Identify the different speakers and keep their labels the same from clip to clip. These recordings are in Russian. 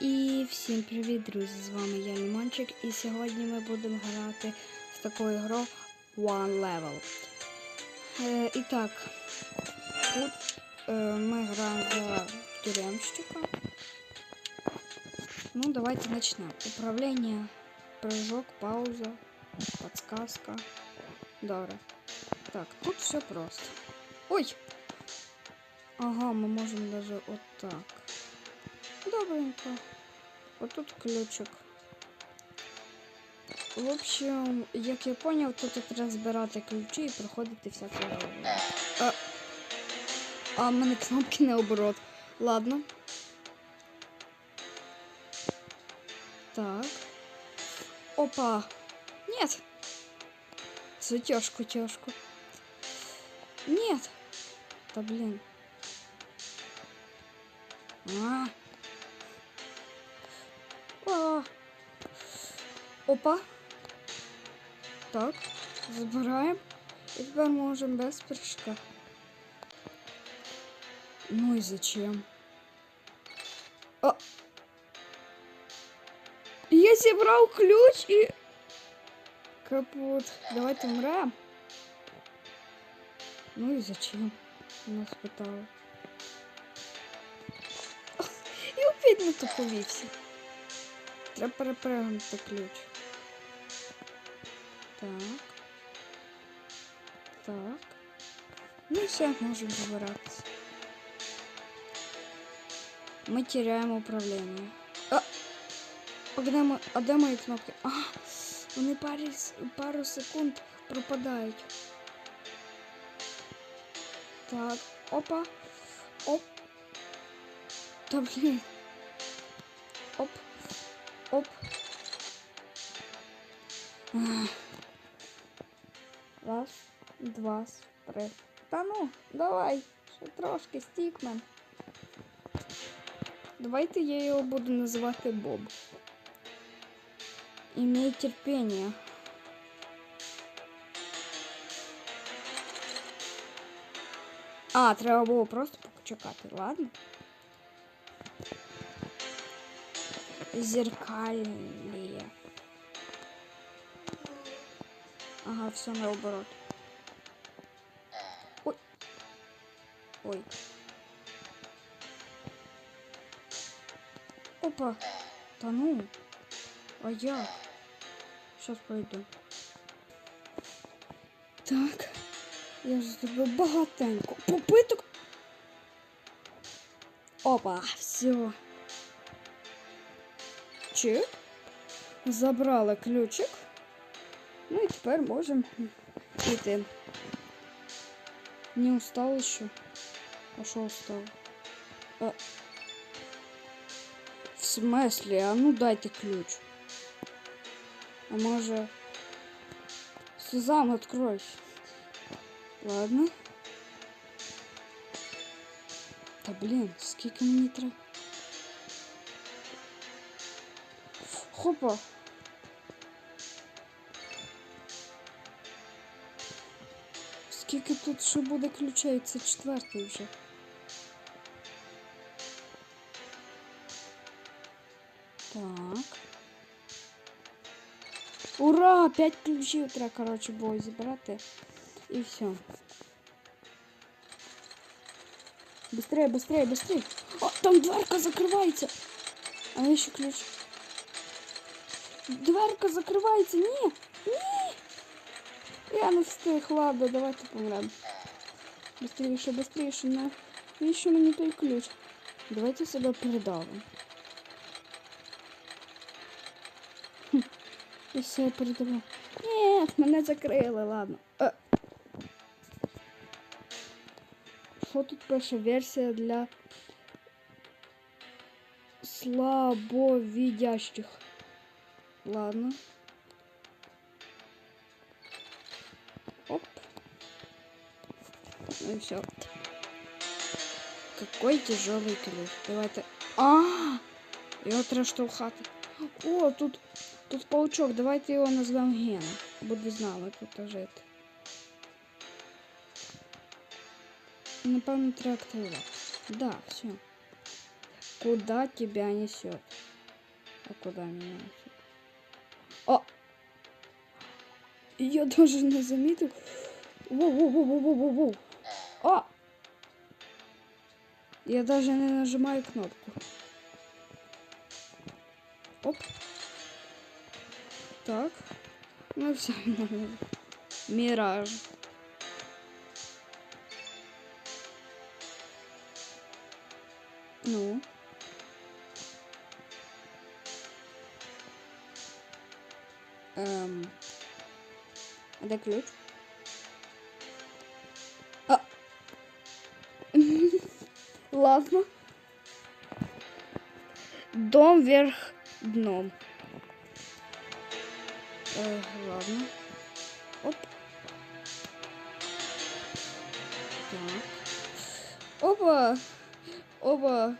Speaker 1: І всім привіт, друзі! З вами я Лімончик, і сьогодні ми будемо грати в таку ігру One Level. Е, і так, тут е, ми граємо за тюремщика. Ну, давайте начнем. Управление, прыжок, пауза, подсказка. Добре. Так, тут все просто. Ой! Ага, мы можем даже вот так. Добренько. Вот тут ключик. В общем, як я поняв, тут треба збирати ключі і проходити всякі рівні. А, а в мене кнопки наоборот. Ладно. Так. Опа. Нет. За тяжку, тяжку. Нет. Да блин. А. А. Опа. Так. Забираємо. І тепер можемо без прыжка. Ну і зачем? А. Я зібрав ключ і... Капут. Давайте умрем. Ну і зачем? Нас питали. І опять не то повівся. Треба перепригнути ключ. Так. Так. Ну і все, можемо забиратися. Ми теряємо управління. А! А де, мо- а де мої кнопки? А, вони парі, с- пару секунд пропадають. Так, опа. Оп. Та блін. Оп. Оп. Ах. Раз, два, три. Та ну, давай. Ще трошки, стікмен. Давайте я його буду називати Боб. Имей терпение. А, треба було просто почекати, ладно? Зеркальные. Ага, все наоборот. Ой. Ой. Опа. Та ну. А як? Сейчас пойду. Так. Я ж зробив багатенько. Попиток. Опа, все. Чик. Забрали ключик. Ну і тепер можемо йти. Не устал ще. А що устал? А... В смысле? А ну дайте ключ. А може... Сюзан, откройся. Ладно. Та блін, скільки мені треба. Хопа. Скільки тут ще буде ключей? Це четвертий вже. Так. Ура! П'ять ключів треба, коротше, було зібрати. І все. Быстрее, быстрее, быстрее. О, там дверка закривається. А я ще ключ. Дверка закривається. Ні, ні. Я не встиг, ладно, давайте помремо. Быстріше, быстріше, на. Навіщо мені той ключ? Давайте себе передавимо. Хм. Я себе передавав. Ні, мене закрили, ладно. Е. Що тут пише версія для слабовидящих? Ладно. Ну все. Какой тяжелый ключ. Давайте. А, його треба штовхати. О, тут, тут паучок. Давайте його назвемо Гена. Буде з нами тут жити. Напевно, треба активувати. Да, все. Куда тебя несет? А куда меня? О! Я даже не заметил. Воу-воу-воу-воу-воу-воу. Я даже не нажимаю кнопку. Оп. Так. Ну все. Мираж. Ну. Эм. А ключ? Ладно. Дом вверх дном. Э, ладно. Оп. Так. Опа. Опа.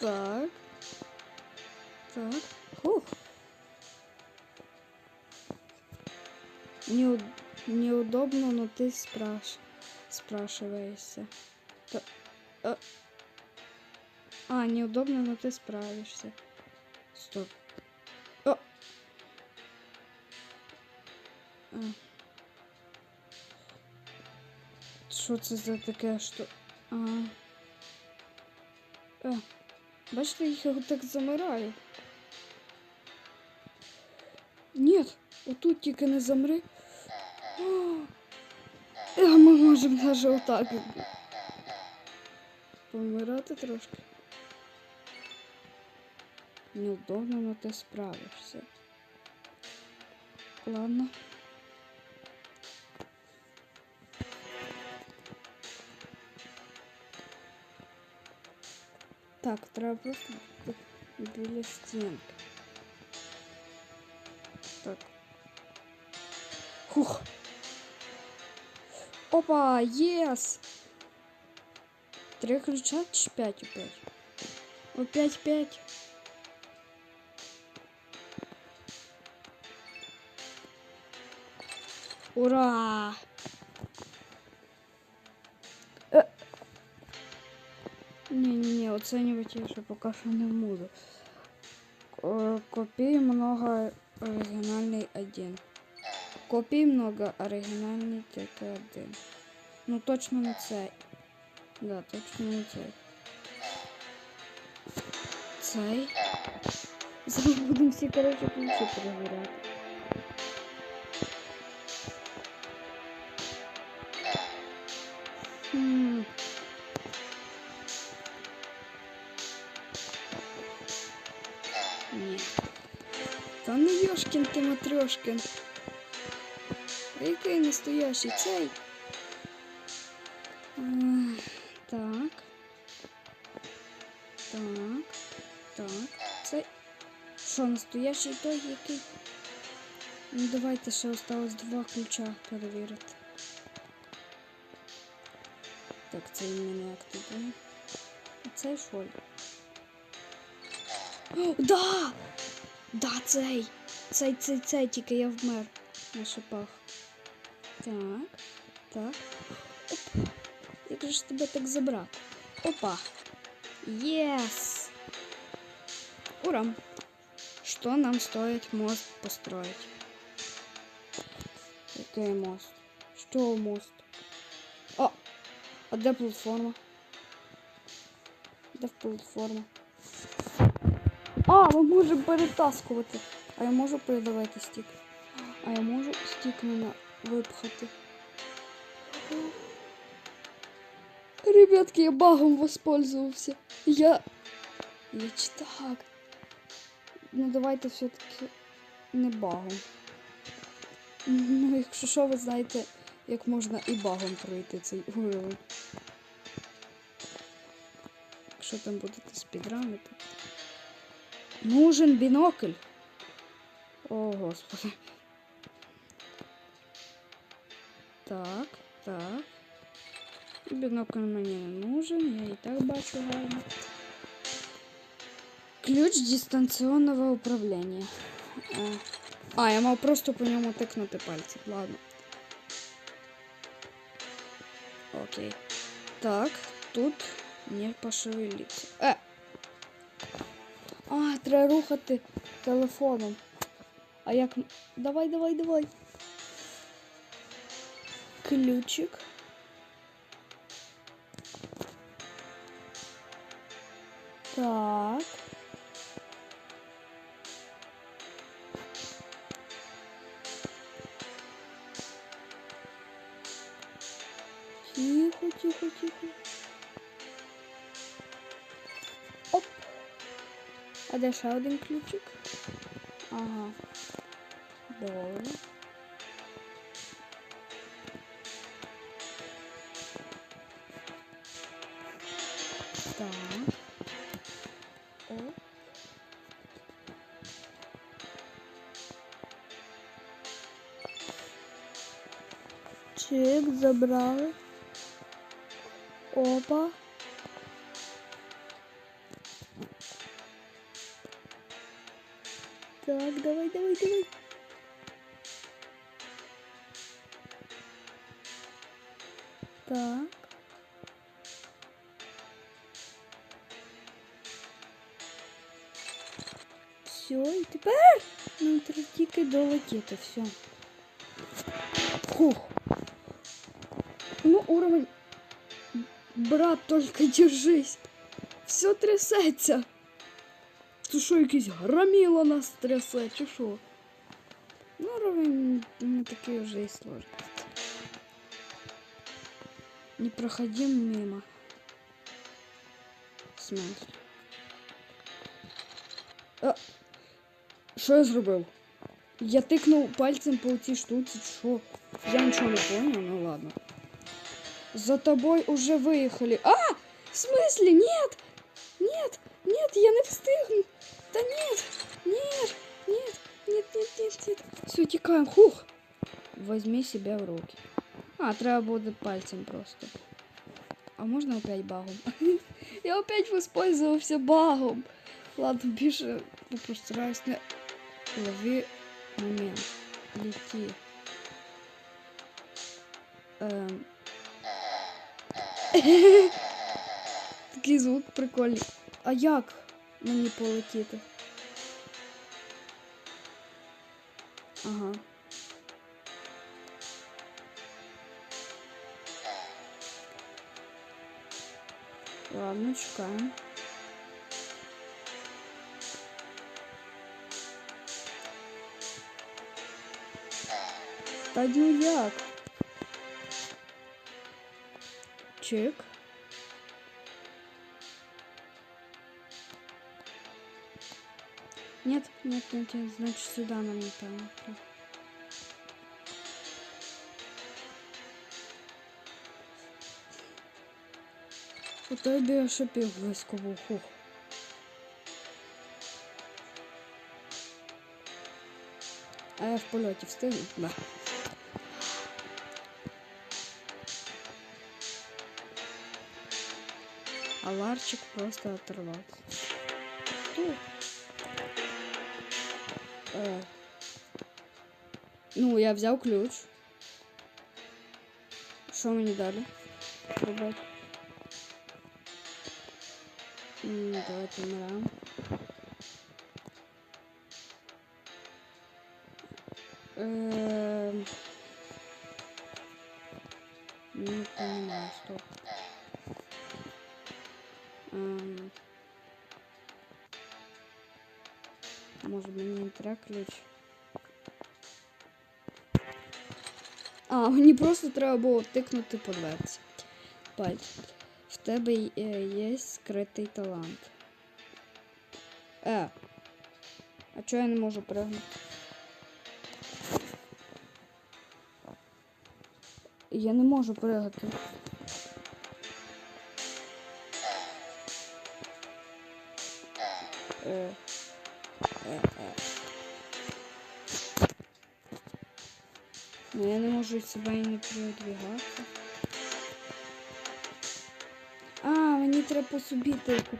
Speaker 1: Так. Так. Фух. Неуд... Неудобно, но ты спраш... спрашиваешься. Э. А, неудобно, но ты справишься. Стоп. О. А. Що це за таке, що. А. Е. Бачите, я так замираю. Ні, отут тільки не замри. О, е, Ми можемо навіть отак помирати трошки. Неудобно, но ти справишся. Ладно. Так, треба просто бу- біля стінки. Так. Хух. Опа, єс! Три ключа чи п'ять опять? Опять п'ять. Ура! Е. Не-не-не, оценивать я еще пока что не буду. Э, Копий много оригинальный один. Копій много оригінальний тільки один. Ну точно не цей. Да, точно не цей. Цей. Зараз будемо всі, коротше, ключі перевіряти. Ні. Та не Йошкін ти Матрьошкін. А який настоящий цей? Так. Так. Так. Цей. Що, настоящий той який? Ну давайте ще осталось два ключа перевірити. Так, цей ми не активуємо. А цей що? ли? О, да! Да, цей! Цей, цей, цей, тільки я вмер на шипах. Так, так. Оп. Як же ж тебе так забрати? Опа. Єс! Ура! Что нам стоит мост построить? Який мост? Що мост? А де платформа? Де платформа? А, ми можемо перетаскувати. А я можу передавати стік. А я можу стік мене випхати. Ребятки, я багом воспользовался. Я... Я читак. Ну давайте все-таки не багом. Ну, якщо що, ви знаєте, як можна і багом пройти цей уровень. Якщо там будете спідранити. Нужен бінокль. О, господи. Так, так. Бінокль мені не нужен, я і так бачу гарно. Ключ дистанційного управління. А, а, я мав просто по ньому тикнути пальцем. Ладно. Окей. Так, тут не пошевелиться. Э! А, треба рухати телефоном. А як. Давай, давай, давай. Ключик. Так. А де ще один ключик? Ага. Добре. Так. Оп. Чик, забрали. Опа. Все, і тепер нам треба тільки долетіти, все. Фух. Ну, уровень. Брат, только держись. Все трясеться. Це що, якийсь громіло нас трясе, чи що? Ну, уровень не такий вже і сложний. Не проходим мимо. В смысле? А, що я зробив? Я тикнув пальцем по цій штуці, що? Я нічого не понял, ну ладно. За тобой уже выехали. А! В смысле? Нет! Нет! Нет, я не встигну! Да нет! Нет! Нет! Нет, нет, нет, нет! Все, тікаємо. Хух! Возьми себя в руки. А, треба буде пальцем просто. А можно опять багом? Я опять воспользовался багом. Ладно, більше ну, постараюсь не лови момент. Лети. Эм. Такий звук прикольний. А як мені полетіти? Ага. Ладно, чекаємо. Та ну як? Чик. Нет, нет, нет, нет, значит сюда нам не там. У тебе шипів близько був. Хух. А я в польоті встигну? Да. А Ларчик просто оторвался. Тут. Е. Ну, я взяв ключ. Що мені далі? Робити? М, Давайте вмираємо. Эм... Не понимаю, стоп. Ключ. А, мені просто треба було тикнути по дверці. Пальці. В тебе е, є скритий талант. Е. А чого я не можу пригнути? Я не можу пригати. Е. Е, е. Ну, я не можу себе і не передвигати. А, мені треба по собі типу.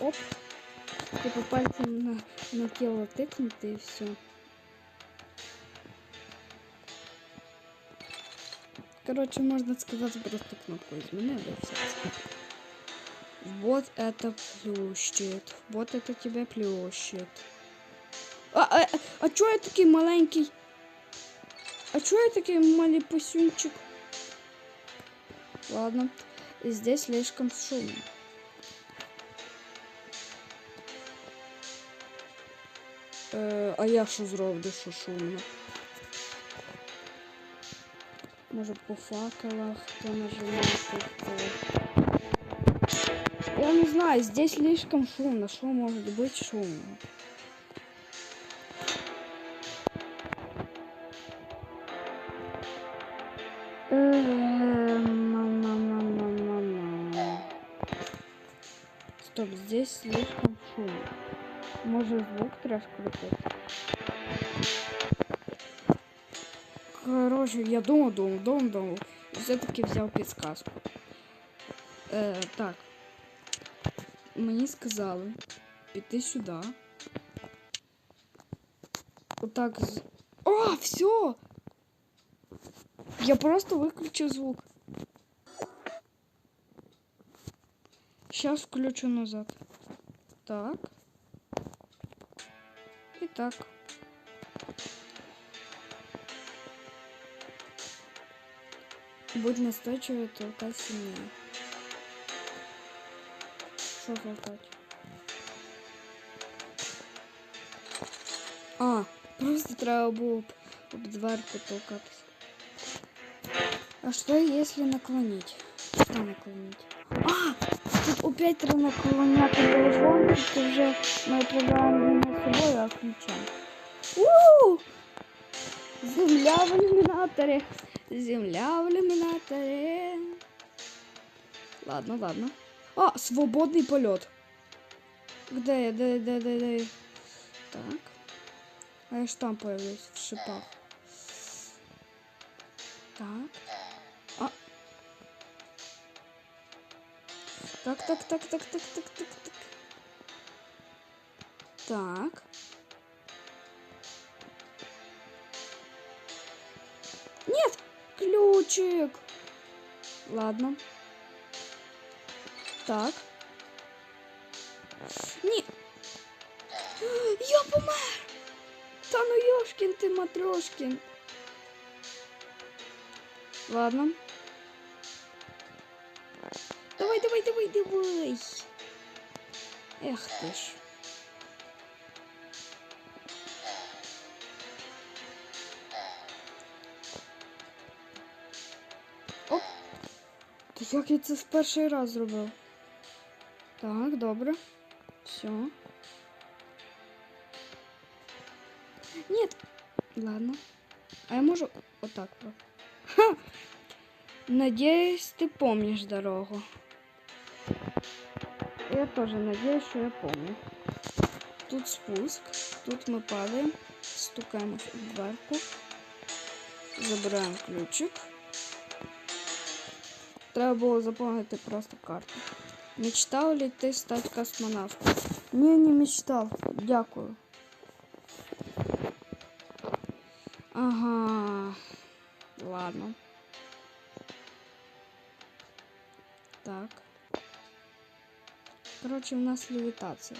Speaker 1: Оп. Типу пальцем на, на тіло тикнути і все. Коротше, можна сказати, просто кнопку змінили і все. Вот это плющит. Вот это тебя плющит. А, а, а чого я такий маленький? А чого я такий малий пасюнчик? Ладно. Здесь слишком шумно. Е, а я що зроблю, що шумно? Може по факелах хто нажимає хто. Я не знаю, здесь слишком шумно. Что может быть шумно? Слишком шумно. Может звук треба скрутить? Короче, я думал, думал, думал, думал. Все-таки взял подсказку. Е, так. Мені сказали піти сюди. Отак з. О, все! Я просто виключив звук. Сейчас включу назад. Так. І так. Будь настойчивее, толкай сильнее. Що толкать? А, просто треба було б об дверку толкатися. А что если наклонить? Что наклонить? А! Тут опять треба наклонять телефон, тут вже ми управляємо не собою, а ключом. у Земля в иллюминаторе. Земля в иллюминаторе. Ладно, ладно. А, свободный полет. Где я? Де, де, де, де? Так. А я ж там появлюсь в шипах. Так. Так, так, так, так, так, так, так, так. Так. Нет! Ключик! Ладно. Так. Ні. Я помер! Та ну Йошкін ти матрошкін. Ладно. Давай, давай, давай, давай. Эх ты ж. Оп. Та як я це в перший раз зробив? Так, добре. Все. Нет. Ладно. А я можу про. Ха! Надеюсь, ты помнишь дорогу. Я тоже надеюсь, что я помню. Тут спуск, тут мы падаем, стукаем в дверку, забираем ключик. Треба було заповнити просто карту. Мечтав ли ти стати космонавтом? Ні, не мечтав. Дякую. Ага. Ладно. Так. Короче, у нас левитация.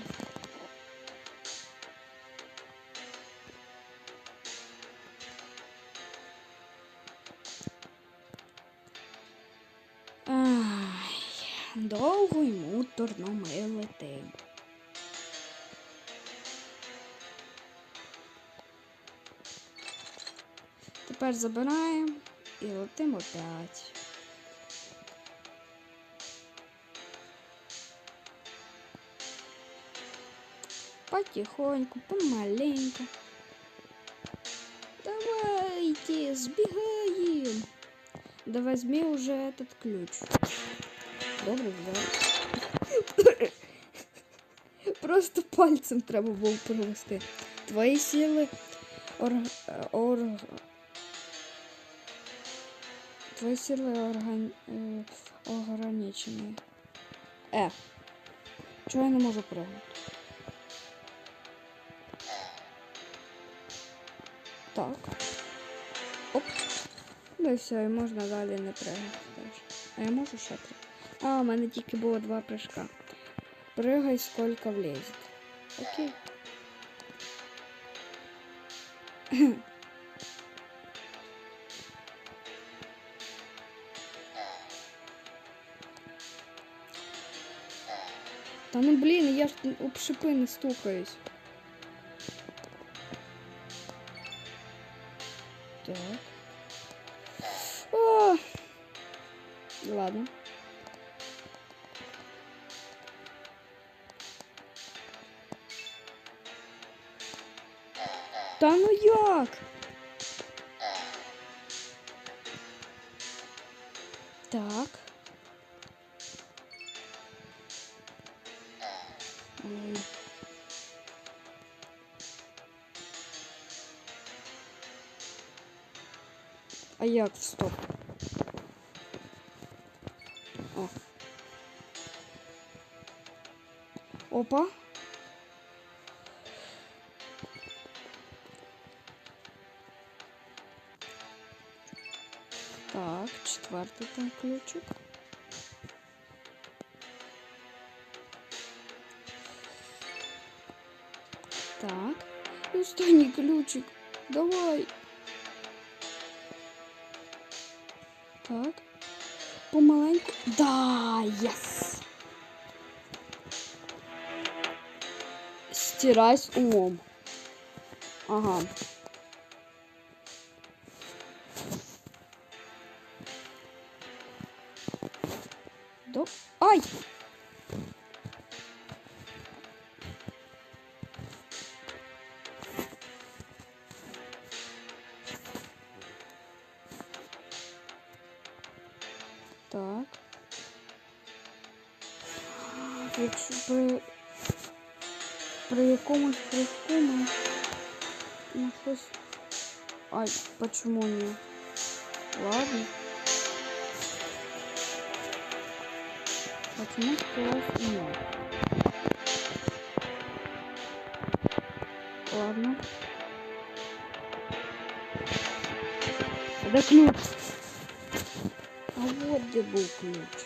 Speaker 1: Ай, довго й муторно ми летим. Тепер забираємо і летимо опять. Потихоньку, помаленьку. Давайте, сбегаем. Да возьми уже этот ключ. Добре, взяв. Просто пальцем треба було провести. Твої сили ор... ор... Твої сили орган... е, ограничені. Е. Чого я не можу прыгнути? Так. Оп. Ну і все, і можна далі не пригати теж. А я можу ще пригати? А, у мене тільки було два прыжка. Прыгай, сколько влезет. Окей. Та ну блін, я ж об шипи не стукаюсь. Так. О! Ладно. Та ну як? Як стоп? О. Опа. Так, четвертий там ключик. Так. Останній ключик. Давай. Так. Помаленьку. Да, єс. Стирай з умом. Ага. До... Ай! почему не? Ладно. Почему класс нет? Ладно. Это ключ. А вот где был ключ.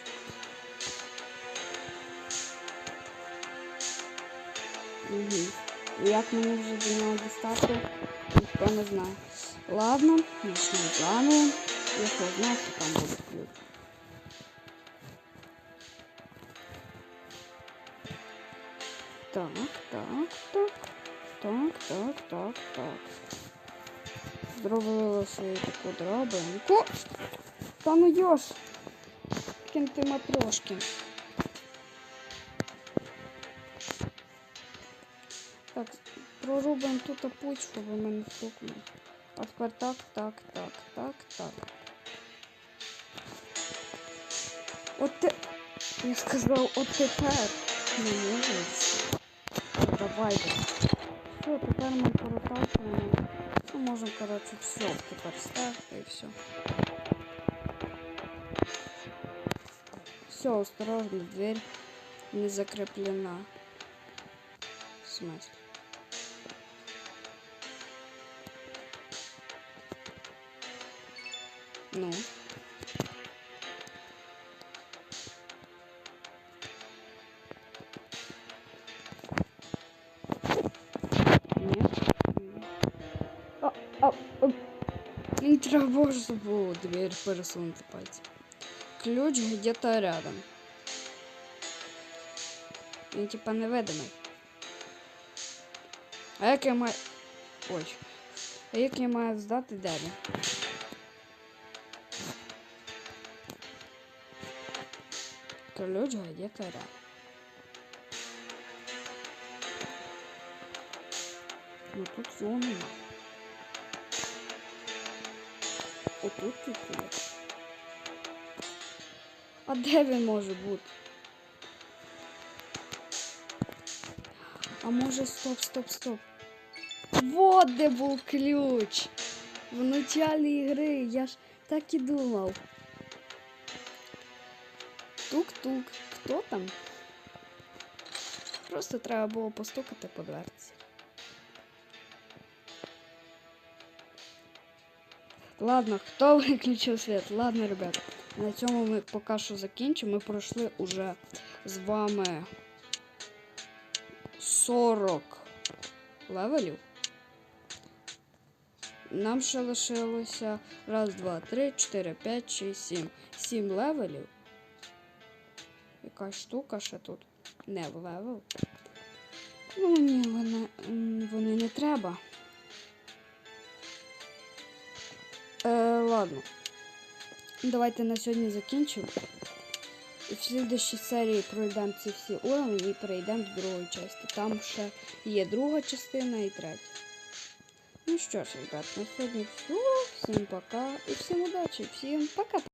Speaker 1: Угу. Як мені вже до нього дістати, ніхто не знає. Ладно, почнемо заново. Якщо знаю, що там буде ключ. Так, так, так, так, так, так, так. Зробили свою таку драбинку. Та ну йош! Ким ти матрошки. Так, прорубаємо тут щоб ми не тепер так, так, так, так, так. От те... Я сказав, от тепер не може. Давай. Все, тепер ми перетачуємо. Ну, можемо, коротше, все, тепер ставити і все. Все, осторожно, дверь не закреплена. В смысле? Ну. Нет. А, а, а. Не треба ж було дверь пересунути пальцем. Ключ где-то рядом. Він типа невидимий. А як я маю... Ой. А як я маю здати далі? Где-то рядом. Ну тут його нема. Отут тут є. А де він може бути? А може стоп, стоп, стоп. Вот де був ключ. В началі ігри я ж так і думав. Тук-тук. Хто там? Просто треба було постукати по дверці. Ладно, кто выключил свет? Ладно, ребят. На цьому ми поки що закінчимо. Ми пройшли уже з вами 40 левелів. Нам ще лишилося раз, два, три, чотири, п'ять, шість, сім. Сім левелів. Якась штука ще тут. Не в левел. Ну, мені вони, вони не треба. Е, ладно. Давайте на сьогодні закінчимо. І в слідчій серії пройдемо ці всі уровні і перейдемо до другої частини. Там ще є друга частина і третя. Ну що ж, ребят, на сьогодні все. Всім пока і всім удачі. Всім пока.